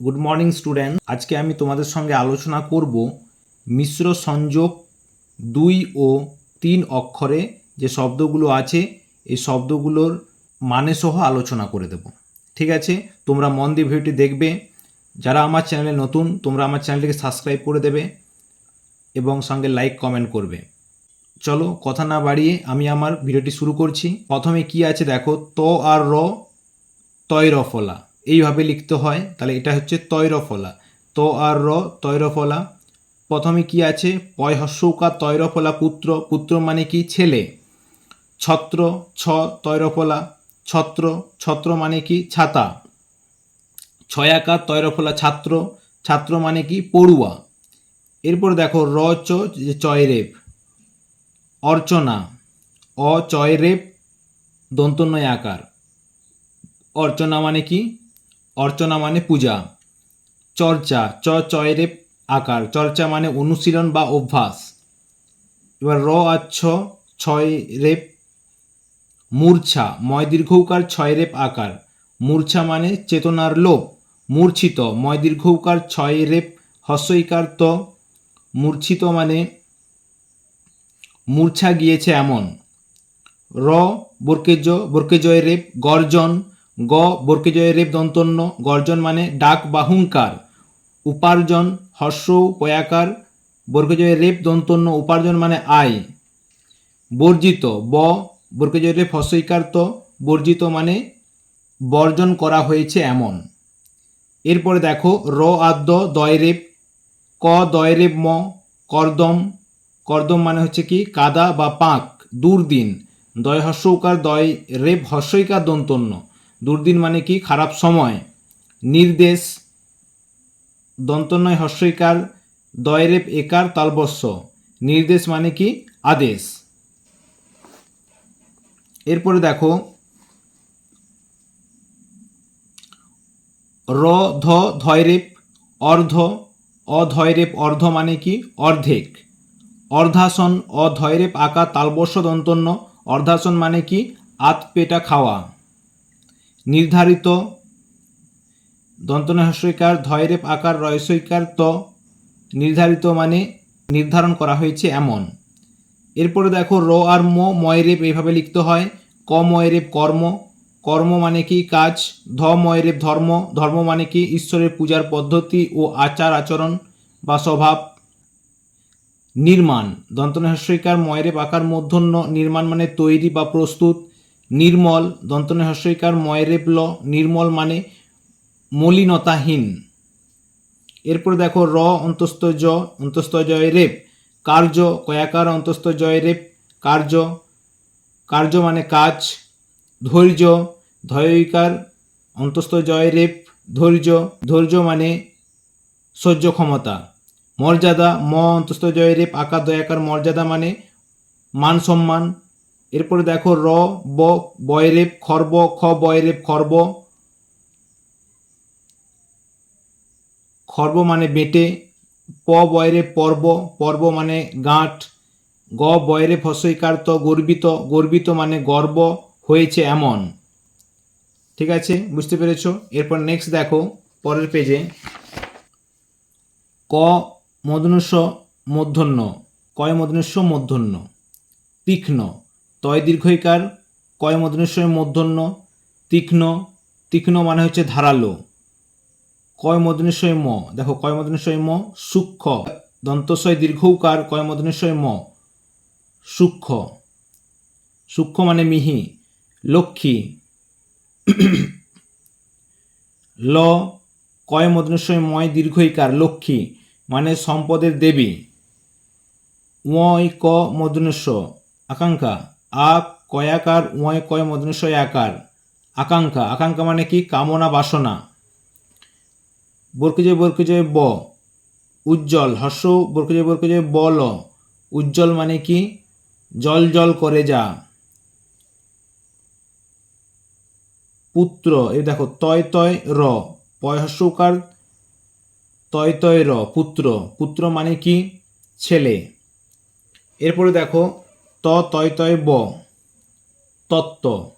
Good morning student আজকে আমি তোমাদের সঙ্গে আলোচনা করব মিশ্র সংযোগ দুই ও তিন অক্ষরে যে শব্দগুলো আছে, এই শব্দগুলোর মানে সহ আলোচনা করে দেব। ঠিক আছে? তোমরা মন দিয়ে ভিডিওটি দেখবে। যারা আমার চ্যানেলে নতুন, তোমরা আমার চ্যানেলটিকে সাবস্ক্রাইব করে দেবে এবং সঙ্গে লাইক, কমেন্ট করবে। চলো, কথা না বাড়িয়ে আমি আমার ভিডিওটি শুরু করছি। প্রথমে কি আছে দেখো? ত আর র তৈরফলা এইভাবে লিখতে হয়, তাহলে এটা হচ্ছে তৈরফলা। ত আর র, তৈরফলা। প্রথমে কি আছে? পয় হস্যৌকা তৈরফলা পুত্র। পুত্র মানে কি? ছেলে। ছত্র, ছ, তৈরফলা। ছত্র ছত্র মানে কি? ছাতা। ছয়াকার তৈরফলা, ছাত্র। ছাত্র মানে কি? পড়ুয়া। এরপর দেখো, র, চ চয়রেপ অর্চনা। অ চয়রেপ দন্তন্বয় আকার। অর্চনা মানে কি? অর্চনা মানে পূজা। চর্চা, চ চয়রেপ আকার। চর্চা মানে অনুশীলন বা অভ্যাস। এবার র আচ্ছ ছয় রেপ মূর্ছা। ময় দীর্ঘৌকার ছয় রেপ আকার। মূর্ছা মানে চেতনার লোপ। মূর্ছিত। ময় দীর্ঘৌকার ছয় রেপ হস্যইকার ত। মূর্ছিত মানে মূর্ছা গিয়েছে এমন। র, বর্কেজ বর্কেজয় রেপ গর্জন। গ বর্কেজয় রেপ দন্তন্য গর্জন মানে ডাক বা হুঙ্কার উপার্জন, হর্ষ, পয়াকার বর্গজয় রেপ দন্তন্য উপার্জন মানে আয়, বর্জিত, ব বর্গজয় রেপ হস্যইকার তো বর্জিত মানে বর্জন করা হয়েছে এমন। এরপরে দেখো, র, আদ্য, দয়, রেপ, ক, দয়, রেপ, ম, কর্দম কর্দম মানে হচ্ছে কি, কাদা বা পাঁক, দুর্দিন, দয় হস্যৌকার দয়, রেপ হস্যইকার দন্তন্য। দুর্দিন মানে কি? খারাপ সময়। নির্দেশ দন্তনয় হস্যইকার দয়রেপ একার তালবস্য নির্দেশ মানে কি? আদেশ। এরপরে দেখো, র, ধ, ধয়রেপ, অর্ধ, অধয়রেপ, অর্ধ মানে কি? অর্ধেক। অর্ধাসন, অধয়রেপ, আকার তালবস্য দন্তন্য অর্ধাসন মানে কি? আত পেটা খাওয়া। নির্ধারিত। দন্তন হস্যইকার ধয়রেপ আকার, রয়সইকার ত নির্ধারিত মানে নির্ধারণ করা হয়েছে এমন। এরপরে দেখো, র আর ম, ময়রেপ এইভাবে লিখতে হয়। ক ময়রেপ কর্ম কর্ম মানে কি কাজ, ধ ময়রেপ ধর্ম ধর্ম মানে কি ঈশ্বরের পূজার পদ্ধতি ও আচার আচরণ বা স্বভাব। নির্মাণ দন্তন হস্যইকার ময়রেপ আকার মূর্ধন্য নির্মাণ মানে তৈরি বা প্রস্তুত। নির্মল দন্তনে হস্যইকার ল নির্মল মানে মলিনতাহীন। এরপর দেখো র অন্তস্থ জ অন্তস্থ জয় রেপ। কার্য, কয়াকার অন্তস্থ জয় রেপ। কার্য কার্য মানে কাজ। ধৈর্য, ধয়িকার অন্তস্থ জয় রেপ। ধৈর্য ধৈর্য মানে সহ্য ক্ষমতা। মর্যাদা, ম অন্তস্থ জয় রেপ। আকার, দয়াকার, মর্যাদা মানে মান সম্মান। এরপরে দেখো র, ব, বয়রেপ, খর্ব, খ, বয়রেপ, খর্ব। খর্ব মানে বেটে, প বয়রে পর্ব। পর্ব মানে গাঁট। গ বয়রে ফসইকার তো গর্বিত। গর্বিত মানে গর্ব, হয়েছে এমন। ঠিক আছে? বুঝতে পেরেছ? এরপর নেক্সট দেখো, পরের পেজে ক, মদনুস্য মধ্যন্য কয় মদনুস্য? মধ্যন্য তীক্ষ্ণ। তয় দীর্ঘইকার, কয় মদনুস্বয় মূর্ধন্য তীক্ষ্ণ তীক্ষ্ণ মানে হচ্ছে ধারালো। কয় মদনেশ্বয় ম, দেখো কয় মদনেশ্বয় ম, সূক্ষ্ম। দন্তস্বয় দীর্ঘৌকার, কয় মদনেশ্বয় ম, সূক্ষ্ম। সূক্ষ্ম মানে মিহি, লক্ষ্মী। ল, কয় মদনেশ্বয় ময় দীর্ঘইকার, লক্ষ্মী মানে সম্পদের দেবী। ওয় ক মদনেশ্ব আকাঙ্ক্ষা। আ কয়াকার ওয় কয় মদনেশ্বয় আকার। আকাঙ্ক্ষা আকাঙ্ক্ষা মানে কি? কামনা, বাসনা। বর্কজয় বর্কজয়, ব। উজ্জ্বল, হর্ষ, বর্কজয় বর্কজয়, বল। উজ্জ্বল মানে কি? জল জল করে যা। পুত্র, এই দেখো, তয় তয়, র। পয় হর্ষকার তয় তয়, র, পুত্র। পুত্র মানে কি? ছেলে। এরপরে দেখো ত, তয় তয়, ব। তত্ত্ব।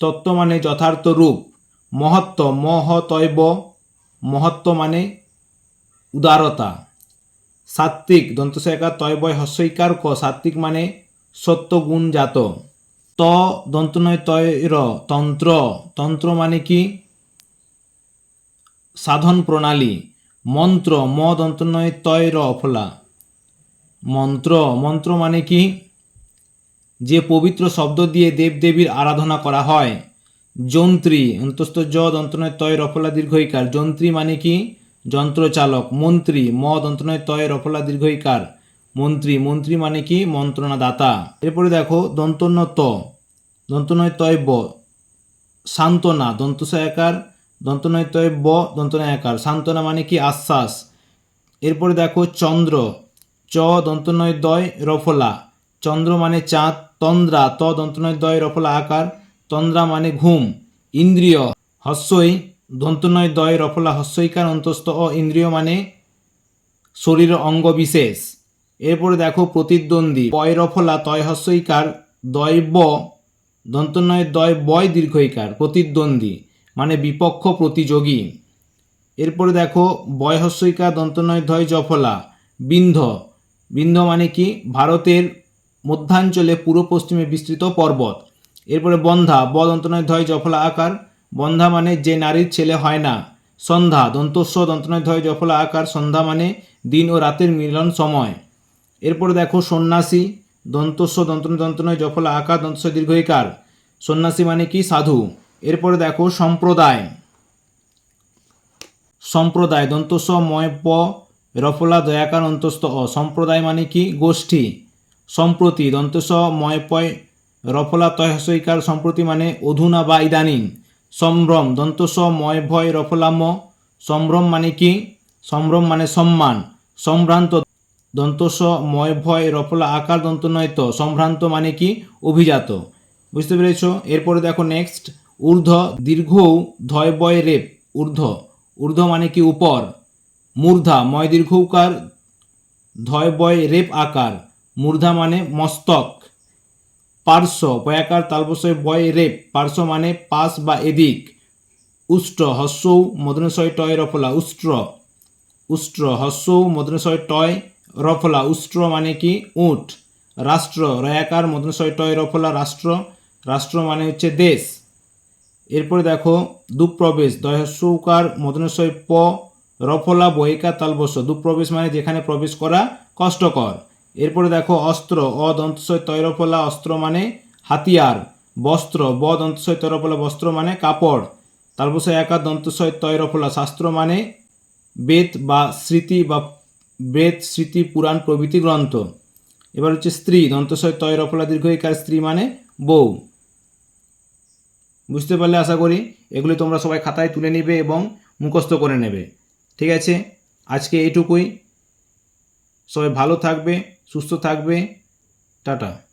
তত্ত্ব মানে যথার্থ রূপ। মহত্ব মহতৈব মহত্ব মানে উদারতা। সাত্বিক দন্তসেকা তয়বয় হস্যইকার ক। সাত্বিক মানে সত্য গুণ, জাত। ত, দন্তনয় তয়র তন্ত্র। তন্ত্র মানে কি? সাধন প্রণালী। মন্ত্র, ম, দন্তনয় তয়র অফলা মন্ত্র। মন্ত্র মানে কি? যে পবিত্র শব্দ দিয়ে দেবদেবীর আরাধনা করা হয়। যন্ত্রী, অন্তস্থ জ দন্তনয় তয়, রফলা দীর্ঘইকার। যন্ত্রী মানে কি? যন্ত্রচালক, মন্ত্রী ম দন্তনয় তয়, রফলা দীর্ঘইকার। মন্ত্রী মন্ত্রী মানে কি? মন্ত্রণাদাতা। এরপরে দেখো দন্তন্য ত দন্তনয় তয় ব, সান্ত্বনা, দন্তসয়াকার দন্তনয় তয় ব, দন্তনয়াকার। সান্ত্বনা মানে কি? আশ্বাস। এরপরে দেখো, চন্দ্র চ দন্তনয় দয় রফলা। চন্দ্র মানে চাঁদ, তন্দ্রা, ত দন্তনয় দয় রফলা আকার, তন্দ্রা মানে ঘুম। ইন্দ্রিয়, হস্যই, দন্তনয় দয় রফলা হস্যইকার অন্তস্থ ও ইন্দ্রিয় মানে শরীর অঙ্গ বিশেষ। এরপরে দেখো প্রতিদ্বন্দ্বী। পয় রফলা তয় হস্যইকার দয়ব দন্তনয় দয় বয় দীর্ঘইকার, প্রতিদ্বন্দ্বী মানে বিপক্ষ প্রতিযোগী। এরপরে দেখো বয়হস্যইকা দন্তনয় ধয় জফলা। বিন্ধ বিন্ধ মানে কি? ভারতের মধ্যাঞ্চলে পূর্ব পশ্চিমে বিস্তৃত পর্বত। এরপরে বন্ধা ব দন্তনয় ধয় জফলা আকার। বন্ধা মানে যে নারীর ছেলে হয় না। সন্ধ্যা, দন্তস্ব দন্তনয় ধয় জফলা আকার। সন্ধ্যা মানে দিন ও রাতের মিলন সময়। এরপরে দেখো সন্ন্যাসী, দন্তস্ব দন্তন দন্তনয় জফলা আকার, দন্তস্ব দীর্ঘইকার। সন্ন্যাসী মানে কি? সাধু। এরপরে দেখো সম্প্রদায়। সম্প্রদায়, দন্তস্ব, ময়, প রফলা দয়াকার অন্তস্থ অ সম্প্রদায় মানে কি গোষ্ঠী? সম্প্রতি দন্তস ময় পয় রফলা তয় হস্যইকার সম্প্রতি মানে অধুনা বা ইদানিং। সম্ভ্রম দন্তস্ব ময় ভয় রফলাম সম্ভ্রম মানে কি? সম্ভ্রম মানে সম্মান। সম্ভ্রান্ত দন্তস্ব ময় ভয় রফলা আকার দন্ত নয়ত সম্ভ্রান্ত মানে কি? অভিজাত। বুঝতে পেরেছ? এরপরে দেখো নেক্সট ঊর্ধ্ব দীর্ঘ ধয় বয় রেপ। ঊর্ধ্ব। ঊর্ধ্ব মানে কি? উপর। মূর্ধা, ময় দীর্ঘকার ধয় বয় রেপ আকার। মূর্ধা মানে মস্তক, পার্শ্ব, বয়াকার, তালবসয়, বয় রেপ। পার্শ্ব মানে পাশ বা এদিক। উষ্ট্র, হস্যৌ মদনশয় টয়, রফলা। উষ্ট্র উষ্ট্র, হস্যৌ মদনশয় টয়, রফলা। উষ্ট্র মানে কি? উট। রাষ্ট্র, রয়াকার মদনশয় টয়, রফলা, রাষ্ট্র। রাষ্ট্র মানে হচ্ছে দেশ। এরপরে দেখো, দুপ্রবেশ দয়স্যৌকার মদনশয় প রফলা বইকা তালবস দুপ্রবেশ মানে যেখানে প্রবেশ করা কষ্টকর। এরপরে দেখো, অস্ত্র অদন্তশয় তৈরফলা, অস্ত্র মানে হাতিয়ার। বস্ত্র ব দন্তশয় তৈরফলা, বস্ত্র মানে কাপড়। তালবসয় একা দন্তশয় তৈরফলা, শাস্ত্র মানে বেদ বা স্মৃতি বা বেদ, স্মৃতি, পুরাণ, প্রভৃতি গ্রন্থ। এবার হচ্ছে স্ত্রী দন্তশয় তৈরফলা দীর্ঘইকার স্ত্রী মানে বউ। বুঝতে পারলে আশা করি এগুলি তোমরা সবাই খাতায় তুলে নেবে এবং মুখস্থ করে নেবে। ঠিক আছে? আজকে এটুকুই। সবাই ভালো থাকবে সুস্থ থাকবে। টাটা।